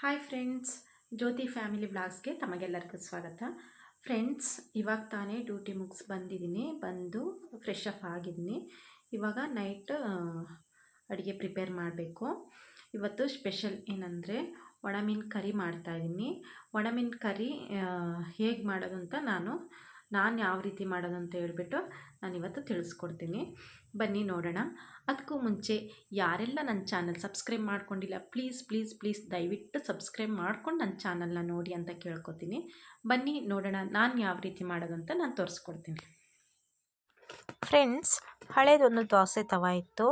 Hi friends ಜ್ಯೋತಿ family ಬ್ಲಾಗ್ಸ್ಗೆ ತಮಗೆಲ್ಲರಿಗೂ ಸ್ವಾಗತ. ಫ್ರೆಂಡ್ಸ್ ಇವಾಗ ತಾನೇ ಡ್ಯೂಟಿ ಮುಗಿಸ್ ಬಂದಿದ್ದೀನಿ, ಬಂದು ಫ್ರೆಶ್ ಅಪ್ ಆಗಿದ್ದೀನಿ. ಇವಾಗ ನೈಟ್ ಅಡುಗೆ ಪ್ರಿಪೇರ್ ಮಾಡಬೇಕು. ಇವತ್ತು ಸ್ಪೆಷಲ್ ಏನಂದರೆ ಒಣಮೀನು ಕರಿ ಮಾಡ್ತಾಯಿದ್ದೀನಿ ಒಣಮೀನು ಕರಿ ಹೇಗೆ ಮಾಡೋದು ಅಂತ ನಾನು ನಾನು ಯಾವ ರೀತಿ ಮಾಡೋದು ಅಂತ ಹೇಳ್ಬಿಟ್ಟು ನಾನು ಇವತ್ತು ತಿಳಿಸ್ಕೊಡ್ತೀನಿ. ಬನ್ನಿ ನೋಡೋಣ. ಅದಕ್ಕೂ ಮುಂಚೆ ಯಾರೆಲ್ಲ ನನ್ನ ಚಾನಲ್ ಸಬ್ಸ್ಕ್ರೈಬ್ ಮಾಡ್ಕೊಂಡಿಲ್ಲ, ಪ್ಲೀಸ್ ಪ್ಲೀಸ್ ಪ್ಲೀಸ್ ದಯವಿಟ್ಟು ಸಬ್ಸ್ಕ್ರೈಬ್ ಮಾಡ್ಕೊಂಡು ನನ್ನ ಚಾನಲ್ನ ನೋಡಿ ಅಂತ ಕೇಳ್ಕೊತೀನಿ. ಬನ್ನಿ ನೋಡೋಣ ನಾನು ಯಾವ ರೀತಿ ಮಾಡೋದು ಅಂತ ನಾನು ತೋರಿಸ್ಕೊಡ್ತೀನಿ. ಫ್ರೆಂಡ್ಸ್, ಹಳೇದೊಂದು ದೋಸೆ ತವ ಇತ್ತು.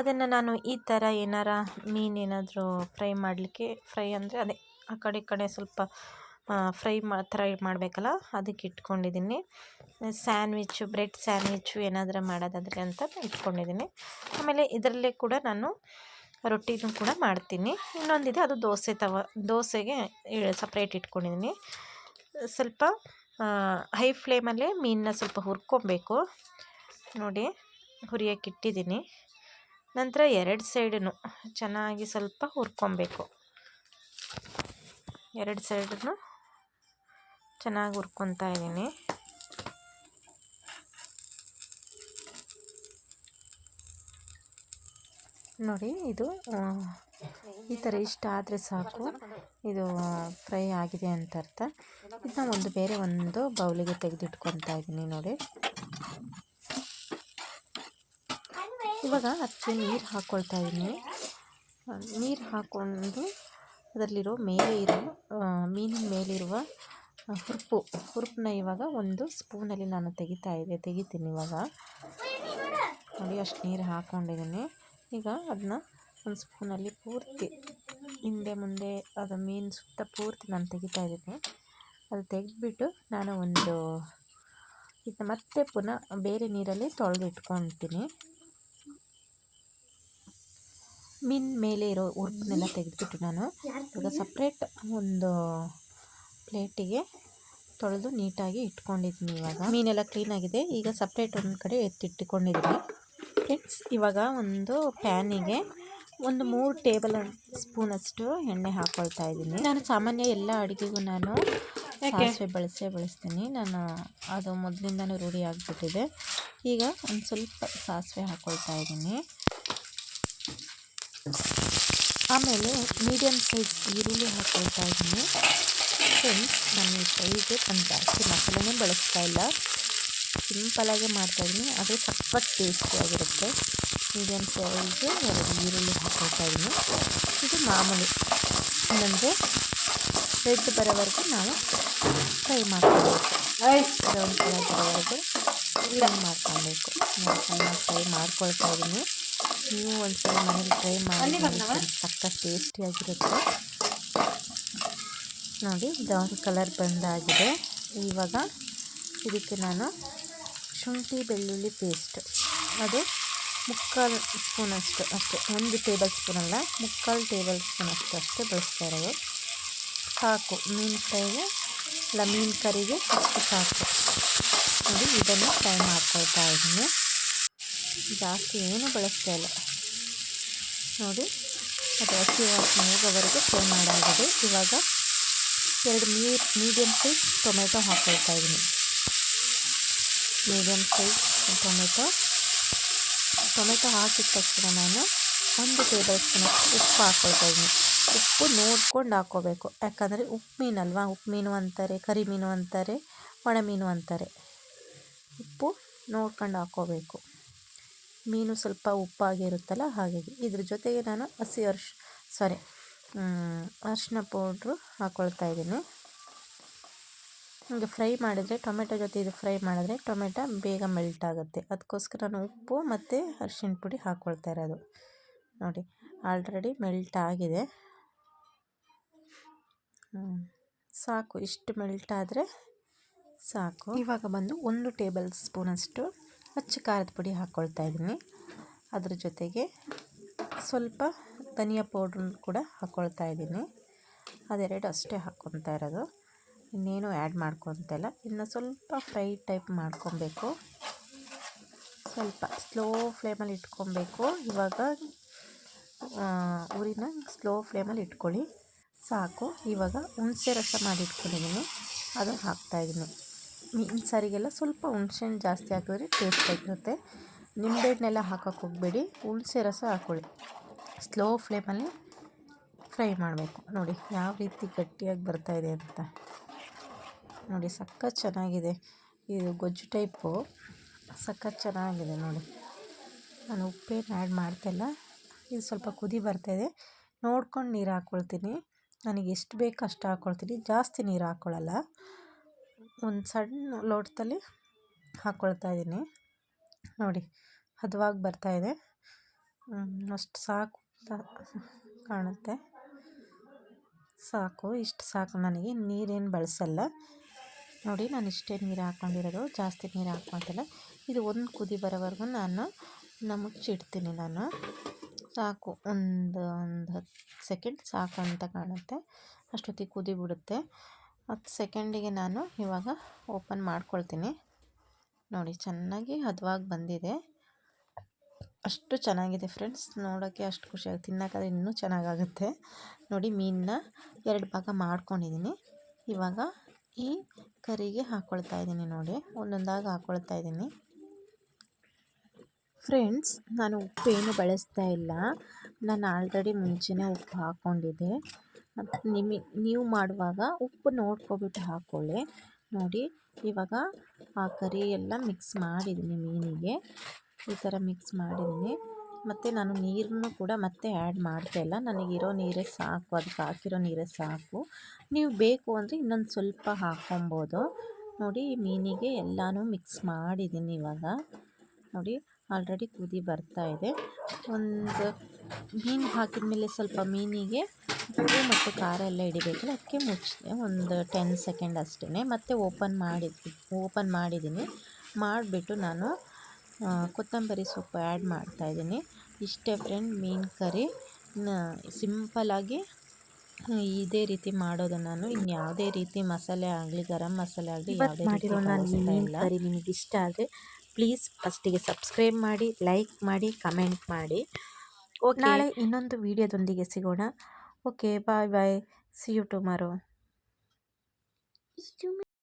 ಅದನ್ನು ನಾನು ಈ ಥರ ಏನಾರ ಮೀನೇನಾದರೂ ಫ್ರೈ ಮಾಡಲಿಕ್ಕೆ, ಫ್ರೈ ಅಂದರೆ ಅದೇ ಆ ಕಡೆ ಕಡೆ ಸ್ವಲ್ಪ ಫ್ರೈ ಮಾ, ಥರ ಮಾಡಬೇಕಲ್ಲ, ಅದಕ್ಕೆ ಇಟ್ಕೊಂಡಿದ್ದೀನಿ. ಸ್ಯಾಂಡ್ವಿಚ್ಚು, ಬ್ರೆಡ್ ಸ್ಯಾಂಡ್ವಿಚ್ಚು ಏನಾದರೂ ಮಾಡೋದಾದರೆ ಅಂತ ಇಟ್ಕೊಂಡಿದ್ದೀನಿ. ಆಮೇಲೆ ಇದರಲ್ಲೇ ಕೂಡ ನಾನು ರೊಟ್ಟಿನೂ ಕೂಡ ಮಾಡ್ತೀನಿ. ಇನ್ನೊಂದಿದೆ, ಅದು ದೋಸೆ ತವ, ದೋಸೆಗೆ ಸಪ್ರೇಟ್ ಇಟ್ಕೊಂಡಿದ್ದೀನಿ. ಸ್ವಲ್ಪ ಹೈ ಫ್ಲೇಮಲ್ಲೇ ಮೀನನ್ನ ಸ್ವಲ್ಪ ಹುರ್ಕೊಬೇಕು. ನೋಡಿ ಹುರಿಯೋಕೆ ಇಟ್ಟಿದ್ದೀನಿ. ನಂತರ ಎರಡು ಸೈಡನ್ನು ಚೆನ್ನಾಗಿ ಸ್ವಲ್ಪ ಹುರ್ಕೊಬೇಕು. ಎರಡು ಸೈಡನ್ನು ಚೆನ್ನಾಗಿ ಹುರ್ಕೊತಾ ಇದ್ದೀನಿ. ನೋಡಿ, ಇದು ಈ ಥರ ಇಷ್ಟ ಆದರೆ ಸಾಕು. ಇದು ಫ್ರೈ ಆಗಿದೆ ಅಂತ ಅರ್ಥ. ಇದನ್ನ ಒಂದು ಬೇರೆ ಒಂದು ಬೌಲಿಗೆ ತೆಗೆದಿಟ್ಕೊತಾ ಇದ್ದೀನಿ ನೋಡಿ. ಇವಾಗ ಅದಕ್ಕೆ ನೀರು ಹಾಕ್ಕೊಳ್ತಾ ಇದ್ದೀನಿ. ನೀರು ಹಾಕ್ಕೊಂಡು ಅದರಲ್ಲಿರೋ ಮೇಲೆ ಇರೋ ಮೀನಿನ ಮೇಲಿರುವ ಹುರುಪು ಹುರುಪನ್ನ ಇವಾಗ ಒಂದು ಸ್ಪೂನಲ್ಲಿ ನಾನು ತೆಗಿತಾ ಇದ್ದೆ. ತೆಗಿತೀನಿ ಇವಾಗ. ನೋಡಿ, ಅಷ್ಟು ನೀರು ಹಾಕ್ಕೊಂಡಿದ್ದೀನಿ ಈಗ ಅದನ್ನ ಒಂದು ಸ್ಪೂನಲ್ಲಿ ಪೂರ್ತಿ ಹಿಂದೆ ಮುಂದೆ ಅದು ಮೀನು ಸುತ್ತ ಪೂರ್ತಿ ನಾನು ತೆಗಿತಾ ಇದ್ದೀನಿ. ಅದು ತೆಗೆದ್ಬಿಟ್ಟು ನಾನು ಒಂದು ಇದನ್ನ ಮತ್ತೆ ಪುನಃ ಬೇರೆ ನೀರಲ್ಲಿ ತೊಳೆದು ಇಟ್ಕೊತೀನಿ ಮೀನು ಮೇಲೆ ಇರೋ ಉರುಪನ್ನೆಲ್ಲ ತೆಗೆದ್ಬಿಟ್ಟು ನಾನು ಇವಾಗ ಸಪ್ರೇಟ್ ಒಂದು ಪ್ಲೇಟಿಗೆ ತೊಳೆದು ನೀಟಾಗಿ ಇಟ್ಕೊಂಡಿದ್ದೀನಿ ಇವಾಗ. ಮೀನೆಲ್ಲ ಕ್ಲೀನಾಗಿದೆ ಈಗ ಸಪ್ರೇಟ್ ಒಂದು ಕಡೆ ಎತ್ತಿಟ್ಟುಕೊಂಡಿದ್ದೀನಿ ಫ್ರೆಂಡ್ಸ್ ಇವಾಗ ಒಂದು ಪ್ಯಾನಿಗೆ ಒಂದು ಮೂರು ಟೇಬಲ್ ಸ್ಪೂನಷ್ಟು ಎಣ್ಣೆ ಹಾಕ್ಕೊಳ್ತಾ ಇದ್ದೀನಿ. ನಾನು ಸಾಮಾನ್ಯ ಎಲ್ಲ ಅಡುಗೆಗೂ ನಾನು ಸಾಸಿವೆ ಬಳಸೇ ಬಳಸ್ತೀನಿ. ನಾನು ಅದು ಮೊದಲಿಂದನೂ ರೂಢಿ ಆಗಿಬಿಟ್ಟಿದೆ. ಈಗ ಒಂದು ಸ್ವಲ್ಪ ಸಾಸಿವೆ ಹಾಕ್ಕೊಳ್ತಾ ಇದ್ದೀನಿ. ಆಮೇಲೆ ಮೀಡಿಯಮ್ ಸೈಜ್ ಈರುಳ್ಳಿ ಹಾಕ್ಕೊಳ್ತಾ ಇದ್ದೀನಿ. ಫ್ರೆಂಡ್ಸ್ ನಾನು ಫ್ರೈಗೆ ನಾನು ಜಾಸ್ತಿ ಮಸಾಲೆನೇ ಬಳಸ್ತಾ ಇಲ್ಲ. ಸಿಂಪಲಾಗೆ ಮಾಡ್ತಾಯಿದ್ದೀನಿ ಅದು ಸಖತ್ ಟೇಸ್ಟಿಯಾಗಿರುತ್ತೆ ಮೀಡಿಯಮ್ ಸೈಜ್ಗೆ ಎರಡು ಈರುಳ್ಳಿ ಹಾಕೋತಾ ಇದ್ದೀನಿ ಇದು ಮಾಮೂಲಿ. ಅಂದರೆ ರೆಡ್ ಬರೋವರೆಗೂ ನಾವು ಫ್ರೈ ಮಾಡ್ಕೊಳ್ಬೇಕು. ಬ್ರೌನ್ ಕಲರ್ ಬರೋವರೆಗೂ ಫ್ರೈ ಮಾಡ್ಕೊಳ್ಬೇಕು. ನಾನು ಚೆನ್ನಾಗಿ ಫ್ರೈ ಮಾಡ್ಕೊಳ್ತಾ ಇದ್ದೀನಿ ನೀವು ಒಂದ್ಸಲ ಮನೇಲಿ ಟ್ರೈ ಮಾಡಿ ಸಖತ್ ಟೇಸ್ಟಿಯಾಗಿರುತ್ತೆ ನೋಡಿ ಬ್ರೌನ್ ಕಲರ್ ಬಂದಾಗಿದೆ. ಇವಾಗ ಇದಕ್ಕೆ ನಾನು ಶುಂಠಿ ಬೆಳ್ಳುಳ್ಳಿ ಪೇಸ್ಟ್ ಅದು ಮುಕ್ಕಾಲು ಸ್ಪೂನಷ್ಟು ಅಷ್ಟೇ ಒಂದು ಟೇಬಲ್ ಸ್ಪೂನ್ ಅಲ್ಲ, ಮುಕ್ಕಾಲು ಟೇಬಲ್ ಸ್ಪೂನಷ್ಟು ಅಷ್ಟೇ ಬಳಸ್ತಾ ಇರೋದು. ಸಾಕು, ಮೀನು ಫ್ರೈಗೆ, ಇಲ್ಲ, ಮೀನು ಕರಿಗೆ ಅಷ್ಟು ಸಾಕು. ನೋಡಿ, ಇದನ್ನು ಫ್ರೈ ಮಾಡ್ಕೊಳ್ತಾ ಇದ್ದೀನಿ. ಜಾಸ್ತಿ ಏನು ಬಳಸ್ತಾ ಇಲ್ಲ. ನೋಡಿ, ಅದು ಹಸಿ ವಾಸನೆ ಹೋಗೋವರೆಗೂ ಫ್ರೈ ಮಾಡಾಗಿದೆ. ಇವಾಗ ಎರಡು ಮೀ ಮೀಡಿಯಮ್ ಸೈಜ್ ಟೊಮೆಟೊ ಹಾಕ್ಕೊಳ್ತಾ ಇದ್ದೀನಿ. ಮೀಡಿಯಮ್ ಸೈಜ್ ಟೊಮೆಟೊ ಟೊಮೆಟೊ ಹಾಕಿದ ತಕ್ಷಣ ನಾನು ಒಂದು ಟೇಬಲ್ ಸ್ಪೂನ್ ಉಪ್ಪು ಹಾಕ್ಕೊಳ್ತಾ ಇದ್ದೀನಿ. ಉಪ್ಪು ನೋಡ್ಕೊಂಡು ಹಾಕ್ಕೋಬೇಕು ಯಾಕಂದರೆ ಉಪ್ಪು ಮೀನಲ್ವಾ? ಉಪ್ಪು ಮೀನು ಅಂತಾರೆ, ಕರಿ ಮೀನು ಅಂತಾರೆ, ಒಣ ಮೀನು ಅಂತಾರೆ. ಉಪ್ಪು ನೋಡ್ಕೊಂಡು ಹಾಕ್ಕೋಬೇಕು ಮೀನು ಸ್ವಲ್ಪ ಉಪ್ಪಾಗಿರುತ್ತಲ್ಲ ಹಾಗಾಗಿ ಇದ್ರ ಜೊತೆಗೆ ನಾನು ಹಸಿ ಅರ್ಶ್ ಸಾರಿ ಅರಿಶಿನ ಪೌಡ್ರು ಹಾಕ್ಕೊಳ್ತಾ ಇದ್ದೀನಿ. ಹೀಗೆ ಫ್ರೈ ಮಾಡಿದರೆ, ಟೊಮೆಟೊ ಜೊತೆ ಇದು ಫ್ರೈ ಮಾಡಿದ್ರೆ ಟೊಮೆಟೊ ಬೇಗ ಮೆಲ್ಟ್ ಆಗುತ್ತೆ. ಅದಕ್ಕೋಸ್ಕರ ನಾನು ಉಪ್ಪು ಮತ್ತು ಅರಿಶಿನ ಪುಡಿ ಹಾಕ್ಕೊಳ್ತಾ ಇರೋದು. ನೋಡಿ, ಆಲ್ರೆಡಿ ಮೆಲ್ಟ್ ಆಗಿದೆ. ಸಾಕು. ಇಷ್ಟು ಮೆಲ್ಟ್ ಆದರೆ ಸಾಕು. ಇವಾಗ ಬಂದು ಒಂದು ಟೇಬಲ್ ಸ್ಪೂನಷ್ಟು ಅಚ್ಚ ಖಾರದ ಪುಡಿ ಹಾಕ್ಕೊಳ್ತಾ ಇದ್ದೀನಿ. ಅದ್ರ ಜೊತೆಗೆ ಸ್ವಲ್ಪ ಧನಿಯಾ ಪೌಡ್ರ್ ಕೂಡ ಹಾಕ್ಕೊಳ್ತಾ ಇದ್ದೀನಿ. ಅದೆರಡು ಅಷ್ಟೇ ಹಾಕ್ಕೊತಾ ಇರೋದು. ಇನ್ನೇನು ಆ್ಯಡ್ ಮಾಡ್ಕೊತಿಲ್ಲ ಇನ್ನು ಸ್ವಲ್ಪ ಫ್ರೈ ಟೈಪ್ ಮಾಡ್ಕೊಬೇಕು ಸ್ವಲ್ಪ ಸ್ಲೋ ಫ್ಲೇಮಲ್ಲಿ ಇಟ್ಕೊಬೇಕು ಇವಾಗ ಊರಿನ ಸ್ಲೋ ಫ್ಲೇಮಲ್ಲಿ ಇಟ್ಕೊಳ್ಳಿ. ಸಾಕು. ಇವಾಗ ಹುಣಸೆ ರಸ ಮಾಡಿ ಮಾಡಿಟ್ಕೊಂಡಿದ್ದೀನಿ ಅದು ಹಾಕ್ತಾಯಿದ್ದೀನಿ ಮೀನು ಸಾರಿಗೆಲ್ಲ ಸ್ವಲ್ಪ ಹುಣ್ಸೆಹಣ್ಣು ಜಾಸ್ತಿ ಹಾಕಿದ್ರೆ ಟೇಸ್ಟ್ ಆಗಿರುತ್ತೆ ನಿಂಬೆಹಣ್ಣೆಲ್ಲ ಹಾಕೋಕ್ಕೆ ಹೋಗಬೇಡಿ. ಹುಣಸೆ ರಸ ಹಾಕ್ಕೊಳ್ಳಿ ಸ್ಲೋ ಫ್ಲೇಮಲ್ಲಿ ಫ್ರೈ ಮಾಡಬೇಕು. ನೋಡಿ, ಯಾವ ರೀತಿ ಗಟ್ಟಿಯಾಗಿ ಬರ್ತಾಯಿದೆ ಅಂತ. ನೋಡಿ, ಸಖತ್ ಚೆನ್ನಾಗಿದೆ. ಇದು ಗೊಜ್ಜು ಟೈಪು ಸಖತ್ ಚೆನ್ನಾಗಿದೆ ನೋಡಿ. ನಾನು ಉಪ್ಪೇನು ಆ್ಯಡ್ ಮಾಡ್ತಾಯಿಲ್ಲ ಇದು ಸ್ವಲ್ಪ ಕುದಿ ಬರ್ತಾಯಿದೆ ನೋಡ್ಕೊಂಡು ನೀರು ಹಾಕ್ಕೊಳ್ತೀನಿ ನನಗೆ ಎಷ್ಟು ಬೇಕು ಅಷ್ಟು ಹಾಕ್ಕೊಳ್ತೀನಿ ಜಾಸ್ತಿ ನೀರು ಹಾಕ್ಕೊಳ್ಳಲ್ಲ ಒಂದು ಸಣ್ಣ ಲೋಟದಲ್ಲಿ ಹಾಕ್ಕೊಳ್ತಾ ಇದ್ದೀನಿ ನೋಡಿ, ಹದವಾಗಿ ಬರ್ತಾಯಿದೆ ಅಷ್ಟು ಸಾಕು. ಕಾಣುತ್ತೆ. ಸಾಕು, ಇಷ್ಟು ಸಾಕು ನನಗೆ. ನೀರೇನು ಬಳಸಲ್ಲ. ನೋಡಿ, ನಾನು ಇಷ್ಟೇ ನೀರು ಹಾಕ್ಕೊಂಡಿರೋದು. ಜಾಸ್ತಿ ನೀರು ಹಾಕ್ಕೊಳ್ತಿಲ್ಲ. ಇದು ಒಂದು ಕುದಿ ಬರೋವರೆಗೂ ನಾನು ಮುಚ್ಚಿಡ್ತೀನಿ ನಾನು. ಸಾಕು, ಒಂದು ಒಂದು ಹತ್ತು ಸೆಕೆಂಡ್ ಸಾಕು ಅಂತ ಕಾಣುತ್ತೆ. ಅಷ್ಟೊತ್ತಿಗೆ ಕುದಿ ಬಿಡುತ್ತೆ. ಹತ್ತು ಸೆಕೆಂಡಿಗೆ ನಾನು ಇವಾಗ ಓಪನ್ ಮಾಡ್ಕೊಳ್ತೀನಿ. ನೋಡಿ, ಚೆನ್ನಾಗಿ ಹದವಾಗಿ ಬಂದಿದೆ. ಅಷ್ಟು ಚೆನ್ನಾಗಿದೆ ಫ್ರೆಂಡ್ಸ್. ನೋಡೋಕ್ಕೆ ಅಷ್ಟು ಖುಷಿಯಾಗಿ ತಿನ್ನೋಕ್ಕಾದ್ರೆ ಇನ್ನೂ ಚೆನ್ನಾಗಾಗುತ್ತೆ. ನೋಡಿ, ಮೀನನ್ನ ಎರಡು ಭಾಗ ಮಾಡ್ಕೊಂಡಿದ್ದೀನಿ. ಇವಾಗ ಈ ಕರಿಗೆ ಹಾಕ್ಕೊಳ್ತಾ ಇದ್ದೀನಿ ನೋಡಿ. ಒಂದೊಂದಾಗಿ ಹಾಕ್ಕೊಳ್ತಾ ಇದ್ದೀನಿ. ಫ್ರೆಂಡ್ಸ್, ನಾನು ಉಪ್ಪು ಏನು ಬಳಸ್ತಾ ಇಲ್ಲ. ನಾನು ಆಲ್ರೆಡಿ ಮುಂಚೆನೇ ಉಪ್ಪು ಹಾಕ್ಕೊಂಡಿದ್ದೆ. ಮತ್ತು ನಿಮಗೆ ನೀವು ಮಾಡುವಾಗ ಉಪ್ಪು ನೋಡ್ಕೊಬಿಟ್ಟು ಹಾಕ್ಕೊಳ್ಳಿ ನೋಡಿ, ಇವಾಗ ಆ ಕರಿ ಎಲ್ಲ ಮಿಕ್ಸ್ ಮಾಡಿದ್ದೀನಿ ಮೀನಿಗೆ. ಈ ಥರ ಮಿಕ್ಸ್ ಮಾಡಿದ್ದೀನಿ. ಮತ್ತು ನಾನು ನೀರನ್ನು ಕೂಡ ಮತ್ತೆ ಆ್ಯಡ್ ಮಾಡ್ತಾಯಿಲ್ಲ ನನಗಿರೋ ನೀರೇ ಸಾಕು, ಅದಕ್ಕೆ ಹಾಕಿರೋ ನೀರೇ ಸಾಕು. ನೀವು ಬೇಕು ಅಂದರೆ ಇನ್ನೊಂದು ಸ್ವಲ್ಪ ಹಾಕ್ಕೊಬೋದು. ನೋಡಿ, ಮೀನಿಗೆ ಎಲ್ಲನೂ ಮಿಕ್ಸ್ ಮಾಡಿದ್ದೀನಿ ಇವಾಗ. ನೋಡಿ, ಆಲ್ರೆಡಿ ಕುದಿ ಬರ್ತಾ ಇದೆ. ಒಂದು ಮೀನು ಹಾಕಿದ ಮೇಲೆ ಸ್ವಲ್ಪ ಮೀನಿಗೆ ಉಪ್ಪು ಮತ್ತು ಖಾರ ಎಲ್ಲ ಹಿಡಿಬೇಕಲ್ಲ, ಅದಕ್ಕೆ ಮುಚ್ಚಿದೆ. ಒಂದು ಟೆನ್ ಸೆಕೆಂಡ್ ಅಷ್ಟೇ ಮತ್ತೆ ಓಪನ್ ಮಾಡಿದ್ದು ಓಪನ್ ಮಾಡಿದ್ದೀನಿ. ಮಾಡಿಬಿಟ್ಟು ನಾನು ಕೊತ್ತಂಬರಿ ಸೊಪ್ಪು ಆ್ಯಡ್ ಮಾಡ್ತಾಯಿದ್ದೀನಿ ಇಷ್ಟೇ ಫ್ರೆಂಡ್ ಮೀನು ಕರಿ. ಸಿಂಪಲ್ಲಾಗಿ ಇದೇ ರೀತಿ ಮಾಡೋದು ನಾನು. ಇನ್ಯಾವುದೇ ರೀತಿ ಮಸಾಲೆ ಆಗಲಿ ಗರಂ ಮಸಾಲೆ ಆಗಲಿ ಯಾವುದೇ ಮಾಡಿರೋ ನಾನು ಮೀನು ಕರಿ ನಿಮಗೆ ಇಷ್ಟ ಆದರೆ ಪ್ಲೀಸ್ ಫಸ್ಟಿಗೆ ಸಬ್ಸ್ಕ್ರೈಬ್ ಮಾಡಿ ಲೈಕ್ ಮಾಡಿ ಕಮೆಂಟ್ ಮಾಡಿ. ಓಕೆ ನಾಳೆ ಇನ್ನೊಂದು ವಿಡಿಯೋದೊಂದಿಗೆ ಸಿಗೋಣ. Okay bye bye see you tomorrow